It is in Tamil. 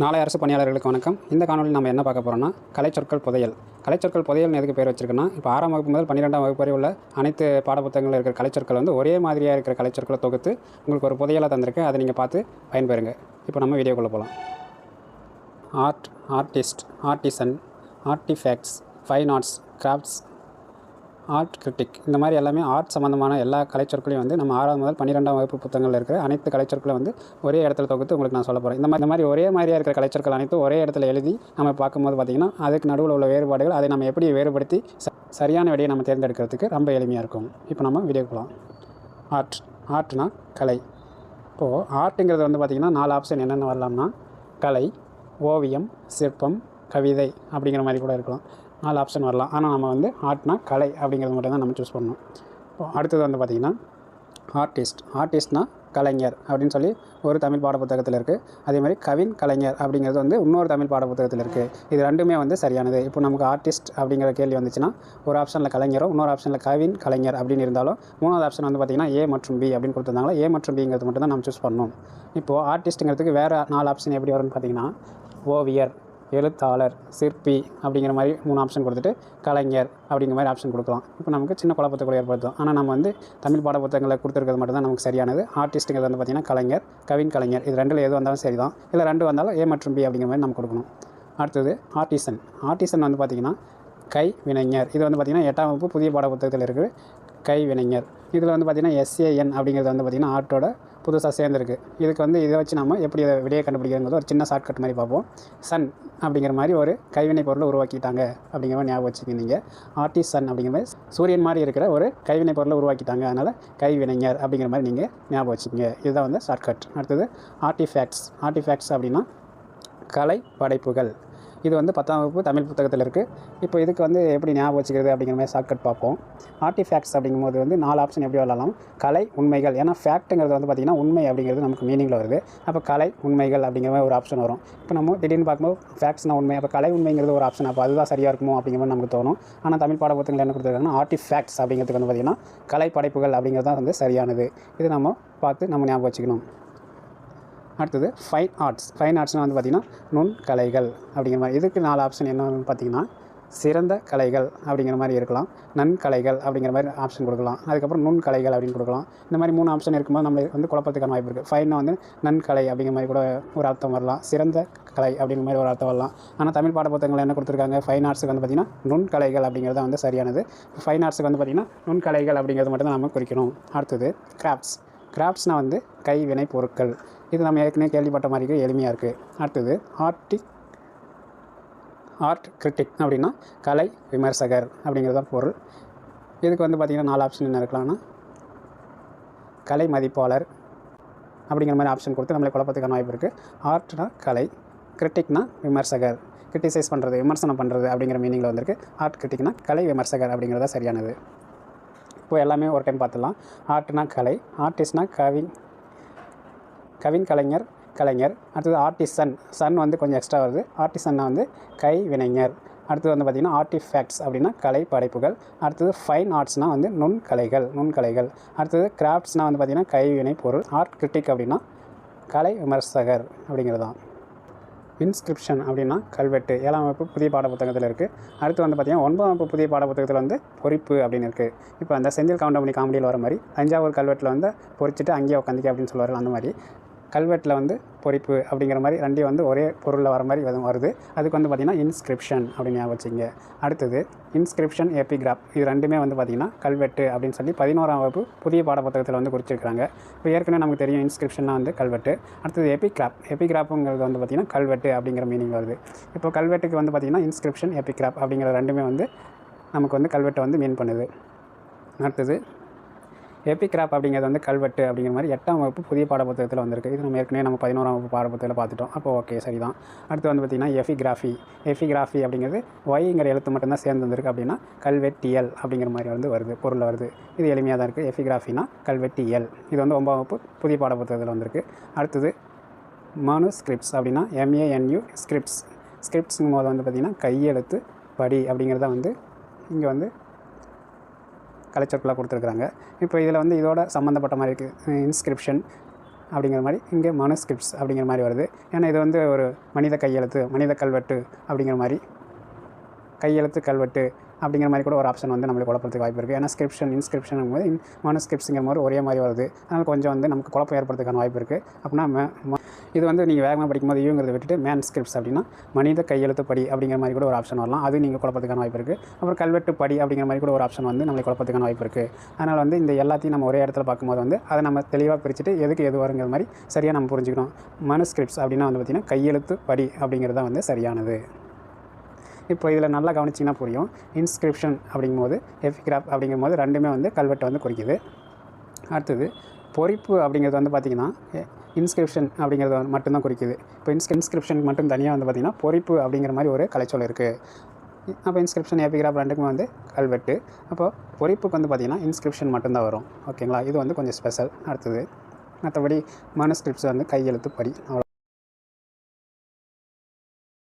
நாளை அரசு பணியாளர்களுக்கு வணக்கம். இந்த காணொலியில் நம்ம என்ன பார்க்க போகிறோம்னா கலைச்சொற்கள் புதையல். கலைச்சொற்கள் புதையல்னு எதுக்கு பேர் வச்சிருக்குன்னா இப்போ ஆறாம் வகுப்பு முதல் பன்னிரெண்டாம் வகுப்பு வரை உள்ள அனைத்து பாடப்புத்தகங்களில் இருக்கிற கலைச்சொற்கள் வந்து ஒரே மாதிரியாக இருக்கிற கலைச்சொற்களை தொகுத்து உங்களுக்கு ஒரு புதையலாக தந்திருக்கு. அதை நீங்கள் பார்த்து பயன்பெறுங்க. இப்போ நம்ம வீடியோக்குள்ளே போகலாம் art artist artisan artifacts fine arts crafts art critic இந்த மாதிரி எல்லாமே ஆர்ட் சம்மந்தமான எல்லா கலைச்சொற்களையும் வந்து நம்ம ஆறாவது முதல் பன்னிரெண்டாம் வகுப்பு புத்தகங்களில் இருக்கிற அனைத்து கலைச்சொற்களும் வந்து ஒரே இடத்துல தொகுத்து உங்களுக்கு நான் சொல்ல போகிறேன் இந்த மாதிரி இந்த மாதிரி ஒரே மாதிரியாக இருக்கிற கலைச்சொற்கள் அனைத்தும் ஒரே இடத்துல எழுதி நம்ம பார்க்கும்போது பார்த்திங்கன்னா அதுக்கு நடுவில் உள்ள வேறுபாடுகள் அதை நம்ம எப்படி வேறுபடுத்தி சரியான விடையை நம்ம தேர்ந்தெடுக்கிறதுக்கு ரொம்ப எளிமையாக இருக்கும். இப்போ நம்ம வீடியோ போகலாம் ஆர்ட் ஆர்ட்னா கலை. இப்போது ஆர்ட்டுங்கிறது வந்து பார்த்திங்கன்னா நாலு ஆப்ஷன் என்னென்ன வரலாம்னா கலை ஓவியம் சிற்பம் கவிதை அப்படிங்கிற மாதிரி கூட இருக்கலாம். நாலு ஆப்ஷன் வரலாம். ஆனால் நம்ம வந்து ஆர்ட்னா கலை அப்படிங்கிறது மட்டும் தான் நம்ம சூஸ் பண்ணணும். இப்போ அடுத்தது வந்து பார்த்திங்கன்னா ஆர்டிஸ்ட் ஆர்டிஸ்ட்னா கலைஞர் அப்படின்னு சொல்லி ஒரு தமிழ் பாடப்புத்தகத்தில் இருக்குது அதே மாதிரி கவின் கலைஞர் அப்படிங்கிறது வந்து இன்னொரு தமிழ் பாடப்புத்தகத்தில் இருக்குது இது ரெண்டுமே வந்து சரியானது. இப்போ நமக்கு ஆர்டிஸ்ட் அப்படிங்கிற கேள்வி வந்துச்சுன்னா ஒரு ஆப்ஷனில் கலைஞரும் இன்னொரு ஆப்ஷனில் கவின் கலைஞர் அப்படின்னு இருந்தாலும் மூணாவது ஆப்ஷன் வந்து பார்த்திங்கன்னா ஏ மற்றும் பி அப்படின்னு கொடுத்துருந்தாங்களா ஏ மற்றும் பிங்கிறது மட்டும் தான் நம்ம சூஸ் பண்ணணும். இப்போது ஆர்டிஸ்ட்டுங்கிறதுக்கு வேறு நாலு ஆப்ஷன் எப்படி வரும்னு பார்த்தீங்கன்னா ஓவியர். எழுத்தாளர் சிற்பி அப்படிங்கிற மாதிரி மூணு ஆப்ஷன் கொடுத்துட்டு கலைஞர் அப்படிங்கிற மாதிரி ஆப்ஷன் கொடுக்கலாம். இப்போ நமக்கு சின்ன குழப்பத்தை கூட ஏற்படுத்தும். ஆனால் நம்ம வந்து தமிழ் பாட புத்தகங்களை கொடுத்துருக்கிறது மட்டும் தான் நமக்கு சரியானது. ஆர்டிஸ்ட்டுங்கிறது வந்து பார்த்திங்கன்னா கலைஞர் கவின் கலைஞர். இது ரெண்டில் எது வந்தாலும் சரி தான் இல்லை ரெண்டு வந்தாலும் ஏ மற்றும் பி அப்படிங்கிற மாதிரி நம்ம கொடுக்கணும். அடுத்தது ஆர்டிசன் ஆர்டிசன் வந்து பார்த்திங்கன்னா கை வினைஞர் இது வந்து பார்த்திங்கன்னா எட்டாம் வகுப்பு புதிய பாட புத்தகத்தில் இருக்குது. கை வினைஞர் இதில் வந்து பார்த்திங்கன்னா எஸ்ஏஎன் அப்படிங்கிறது வந்து பார்த்திங்கன்னா ஆர்ட்டோட புதுசாக சேர்ந்துருக்கு. இதுக்கு வந்து இதை வச்சு நம்ம எப்படி இதை விடையை கண்டுபிடிக்கிறது ஒரு சின்ன ஷார்ட்கட் மாதிரி பார்ப்போம். சன் அப்படிங்கிற மாதிரி ஒரு கைவினை பொருளை உருவாக்கிட்டாங்க அப்படிங்கிற மாதிரி ஞாபகம் வச்சுக்கோங்க ஆர்டிஸ்ட் ஆர்டிசன் அப்படிங்கிற மாதிரி சூரியன் மாதிரி இருக்கிற ஒரு கைவினை பொருளை உருவாக்கிட்டாங்க. அதனால் கைவினைஞர் அப்படிங்கிற மாதிரி நீங்கள் ஞாபகம் வச்சுக்கோங்க. இதுதான் வந்து ஷார்ட்கட் அடுத்தது ஆர்டிஃபேக்ட்ஸ் ஆர்டிஃபேக்ட்ஸ் அப்படின்னா கலை படைப்புகள். இது வந்து பத்தாம் வகுப்பு தமிழ் புத்தகத்தில் இருக்குது இப்போ இதுக்கு வந்து எப்படி ஞாபகம் வச்சுக்கிறது அப்படிங்கிற மாதிரி ஷார்ட்கட் பார்ப்போம். ஆர்டிஃபேக்ட்ஸ் அப்படிங்கும்போது வந்து நாலு ஆப்ஷன் எப்படி வரலாம்? கலை உண்மைகள். ஏன்னா ஃபேக்ட்டுங்கிறது வந்து பார்த்திங்கன்னா உண்மை அப்படிங்கிறது நமக்கு மீனிங்கில் வருது. அப்போ கலை உண்மைகள் அப்படிங்கிற மாதிரி ஒரு ஆப்ஷன் வரும். இப்போ நம்ம திடீர்னு பார்க்கும்போது ஃபேக்ட்ஸ்னால் உண்மை. அப்போ கலை உண்மைங்கிறது ஒரு ஆப்ஷன் அப்போ அதுதான் சரியாக இருக்குமோ அப்படிங்கிற மாதிரி நமக்கு தோணும். ஆனால் தமிழ் பாட புத்தகங்கள் என்ன கொடுத்துருக்காங்கன்னா ஆர்டிஃபேக்ட்ஸ் அப்படிங்கிறதுக்கு வந்து பார்த்திங்கன்னா கலை படைப்புகள் அப்படிங்கிறது தான் வந்து சரியானது. இது நம்ம பார்த்து நம்ம ஞாபகம் வச்சுக்கணும். அடுத்தது ஃபைன் ஆர்ட்ஸ் ஃபைன் ஆர்ட்ஸ்னால் வந்து பார்த்திங்கன்னா நுண் கலைகள் அப்படிங்கிற மாதிரி. இதுக்கு நாலு ஆப்ஷன் என்னன்னு பார்த்தீங்கன்னா சிறந்த கலைகள் அப்படிங்கிற மாதிரி இருக்கலாம். நன்கலைகள் அப்படிங்கிற மாதிரி ஆப்ஷன் கொடுக்கலாம். அதுக்கப்புறம் நுண் கலைகள் அப்படின்னு கொடுக்கலாம். இந்த மாதிரி மூணு ஆப்ஷன் இருக்கும்போது நம்ம வந்து குழப்பத்துக்கான வாய்ப்பு இருக்குது ஃபைனாக வந்து நன்கலை அப்படிங்கிற மாதிரி கூட ஒரு அர்த்தம் வரலாம். சிறந்த கலை அப்படிங்கிற மாதிரி ஒரு அர்த்தம் வரலாம். ஆனால் தமிழ் பாட புத்தகங்கள் என்ன கொடுத்துருக்காங்க? ஃபைன் ஆர்ட்ஸுக்கு வந்து பார்த்திங்கன்னா நுண்கலைகள் அப்படிங்கிறது தான் வந்து சரியானது. ஃபைன் ஆர்ட்ஸுக்கு வந்து பார்த்திங்கன்னா நுண்கலைகள் அப்படிங்கிறது மட்டும் தான் நம்ம குறிக்கணும். அடுத்தது கிராஃப்ட்ஸ் கிராஃப்ட்ஸ்னால் வந்து கைவினை பொருட்கள். இது நம்ம ஏற்கனவே கேள்விப்பட்ட மாதிரி எளிமையாக இருக்குது. அடுத்தது ஆர்டி ஆர்ட் கிரிட்டிக் அப்படின்னா கலை விமர்சகர் அப்படிங்கிறது தான் பொருள். இதுக்கு வந்து பார்த்திங்கன்னா நாலு ஆப்ஷன் என்ன இருக்கலாம்னா கலை மதிப்பாளர் அப்படிங்கிற மாதிரி ஆப்ஷன் கொடுத்து நம்மளை குழப்பத்துக்கான வாய்ப்பு இருக்குது. ஆர்ட்னா கலை கிரிட்டிக்னா விமர்சகர். கிரிட்டிசைஸ் பண்ணுறது விமர்சனம் பண்ணுறது அப்படிங்கிற மீனிங்கில் வந்திருக்கு. ஆர்ட் கிரிட்டிக்னா கலை விமர்சகர் அப்படிங்கிறது தான் சரியானது. இப்போ எல்லாமே ஒரு டைம் பார்த்துலாம் ஆர்ட்னா கலை ஆர்டிஸ்ட்னா கவி கவின் கலைஞர் கலைஞர். அடுத்தது ஆர்டிசன். சன் வந்து கொஞ்சம் எக்ஸ்ட்ரா வருது. ஆர்டிசன்னா வந்து கை வினைஞர் அடுத்தது வந்து பார்த்திங்கன்னா ஆர்டிஃபேக்ட்ஸ் அப்படின்னா கலை படைப்புகள். அடுத்தது ஃபைன் ஆர்ட்ஸ்னால் வந்து நுண்கலைகள் நுண்கலைகள். அடுத்தது கிராஃப்ட்ஸ்னால் வந்து பார்த்திங்கன்னா கைவினை பொருள். ஆர்ட் கிரிட்டிக் அப்படின்னா கலை விமர்சகர் அப்படிங்கிறது தான் இன்ஸ்கிரிப்ஷன் அப்படின்னா கல்வெட்டு. ஏழாம் வகுப்பு புதிய பாடப்புத்தகத்தில் இருக்குது அடுத்து வந்து பார்த்திங்கன்னா ஒன்பதாம் வகுப்பு புதிய பாடப்புத்தகத்தில் வந்து பொறிப்பு அப்படின்னு இருக்குது இப்போ அந்த செந்தில் கவுண்டமணி காமெடியில் வர மாதிரி தஞ்சாவூர் கல்வெட்டில் வந்து பொறிச்சிட்டு அங்கேயே உட்காந்துக்க அப்படின்னு சொல்லுவார்கள் அந்த மாதிரி. கல்வெட்டில் வந்து பொறிப்பு அப்படிங்கிற மாதிரி ரெண்டையும் வந்து ஒரே பொருளில் வர மாதிரி வருது. அதுக்கு வந்து பார்த்திங்கன்னா இன்ஸ்கிரிப்ஷன் அப்படின்னு ஞாபகம் வச்சுங்க அடுத்தது இன்ஸ்கிரிப்ஷன் எபிகிராப் இது ரெண்டுமே வந்து பார்த்திங்கன்னா கல்வெட்டு அப்படின்னு சொல்லி பதினோராம் வகுப்பு புதிய பாடப்புத்தகத்தில் வந்து குறிச்சிருக்காங்க. இப்போ ஏற்கனவே நமக்கு தெரியும் இன்ஸ்கிரிப்ஷன்னா வந்து கல்வெட்டு. அடுத்தது எபிகிராப் எபிகிராப்புங்கிறது வந்து பார்த்திங்கன்னா கல்வெட்டு அப்படிங்கிற மீனிங் வருது. இப்போ கல்வெட்டுக்கு வந்து பார்த்திங்கன்னா இன்ஸ்கிரிப்ஷன் எபிகிராப் அப்படிங்கிற ரெண்டுமே வந்து நமக்கு வந்து கல்வெட்டை வந்து மீன் பண்ணுது. அடுத்தது எபிகிராப் அப்படிங்கிறது வந்து கல்வெட்டு அப்படிங்கிற மாதிரி எட்டாம் வகுப்பு புதிய பாடப்புத்தகத்தில் வந்திருக்கு. இது நம்ம ஏற்கனவே நம்ம பதினோராம் வகுப்பு பாடப்புத்தகத்தில் பார்த்துட்டோம். அப்போ ஓகே சரிதான். அடுத்து வந்து பார்த்திங்கன்னா எஃபிகிராஃபி எஃபிகிராஃபி அப்படிங்கிறது ஒய்ங்கிற எழுத்து மட்டும்தான் சேர்ந்து வந்திருக்கு அப்படின்னா கல்வெட்டியல் அப்படிங்கிற மாதிரி வந்து வருது பொருளில் வருது. இது எளிமையாக தான் இருக்குது எஃபிகிராஃபினா கல்வெட்டியல். இது வந்து ஒன்பதாம் வகுப்பு புதிய பாடப்புத்தகத்தில் வந்திருக்கு. அடுத்தது மனுஸ்கிரிப்ட்ஸ் அப்படின்னா எம்ஏஎன்யூ ஸ்கிரிப்ட்ஸ் ஸ்கிரிப்ட்ஸுங்கும் போது வந்து பார்த்திங்கன்னா கையெழுத்து படி அப்படிங்கிறத வந்து இங்கே வந்து கலைச்சொற்களாக கொடுத்துருக்குறாங்க. இப்போ இதில் வந்து இதோட சம்மந்தப்பட்ட மாதிரி இருக்குது இன்ஸ்கிரிப்ஷன் அப்படிங்கிற மாதிரி இங்கே மனுஸ்கிரிப்ட்ஸ் அப்படிங்கிற மாதிரி வருது. ஏன்னா இது வந்து ஒரு மனித கையெழுத்து மனித கல்வெட்டு அப்படிங்கிற மாதிரி. கையெழுத்து கல்வெட்டு அப்படிங்கிற மாதிரி கூட ஒரு ஆப்ஷன் வந்து நம்மளுக்கு குழப்பத்துக்கு வாய்ப்பு இருக்குது ஏன்னா ஸ்கிரிப்ஷன் இன்ஸ்கிரிப்ஷன் போது இன் மனுஸ்கிரிப்ட்ஸுங்கிற மாதிரி ஒரே மாதிரி வருது. அதனால் கொஞ்சம் வந்து நமக்கு குழப்பம் ஏற்படுறதுக்கான வாய்ப்பு இருக்குது அப்படின்னா இது வந்து நீங்கள் வேகமாக படிக்கும்போது யூங்கிறத விட்டுட்டு மேன் ஸ்கிரிப்ட்ஸ் அப்படின்னா மனித கையெழுத்து படி அப்படிங்கிற மாதிரி கூட ஒரு ஆப்ஷன் வரலாம். அது நீங்கள் குழப்பத்துக்கான வாய்ப்பு இருக்குது அப்புறம் கல்வெட்டு படி அப்படிங்கிற மாதிரி கூட ஒரு ஆப்ஷன் வந்து நம்மளுக்கு குழப்பத்துக்கான வாய்ப்பு இருக்குது அதனால் வந்து இந்த எல்லாத்தையும் நம்ம ஒரே இடத்துல பார்க்கும்போது வந்து அதை நம்ம தெளிவாக பிரிச்சுட்டு எதுக்கு எது வருங்கிற மாதிரி சரியாக நம்ம புரிஞ்சுக்கணும். மனுஸ்கிரிப்ட்ஸ் அப்படின்னா வந்து பார்த்திங்கன்னா கையெழுத்து படி அப்படிங்கிறது தான் வந்து சரியானது. இப்போ இதில் நல்லா கவனிச்சிங்கன்னா புரியும். இன்ஸ்கிரிப்ஷன் அப்படிங்கும்போது எஃபிகிராஃப் அப்படிங்கும்போது ரெண்டுமே வந்து கல்வெட்டை வந்து குறிக்குது. அடுத்தது பொறிப்பு அப்படிங்கிறது வந்து பார்த்திங்கன்னா இன்ஸ்கிரிப்ஷன் அப்படிங்கிறது மட்டும்தான் குறிக்குது. இப்போ இன்ஸ் இன்ஸ்கிரிப்ஷன் மட்டும் தனியாக வந்து பார்த்திங்கன்னா பொறிப்பு அப்படிங்கிற மாதிரி ஒரு கலைச்சொல் இருக்குது அப்போ இன்ஸ்கிரிப்ஷன் எபிகிராஃப் ரெண்டுக்குமே வந்து கல்வெட்டு. அப்போ பொறிப்புக்கு வந்து பார்த்திங்கன்னா இன்ஸ்கிரிப்ஷன் மட்டும்தான் வரும். ஓகேங்களா? இது வந்து கொஞ்சம் ஸ்பெஷல் அடுத்தது மற்றபடி மனுஸ்கிரிப்ட்ஸ் வந்து கையெழுத்து படி. அவ்வளோ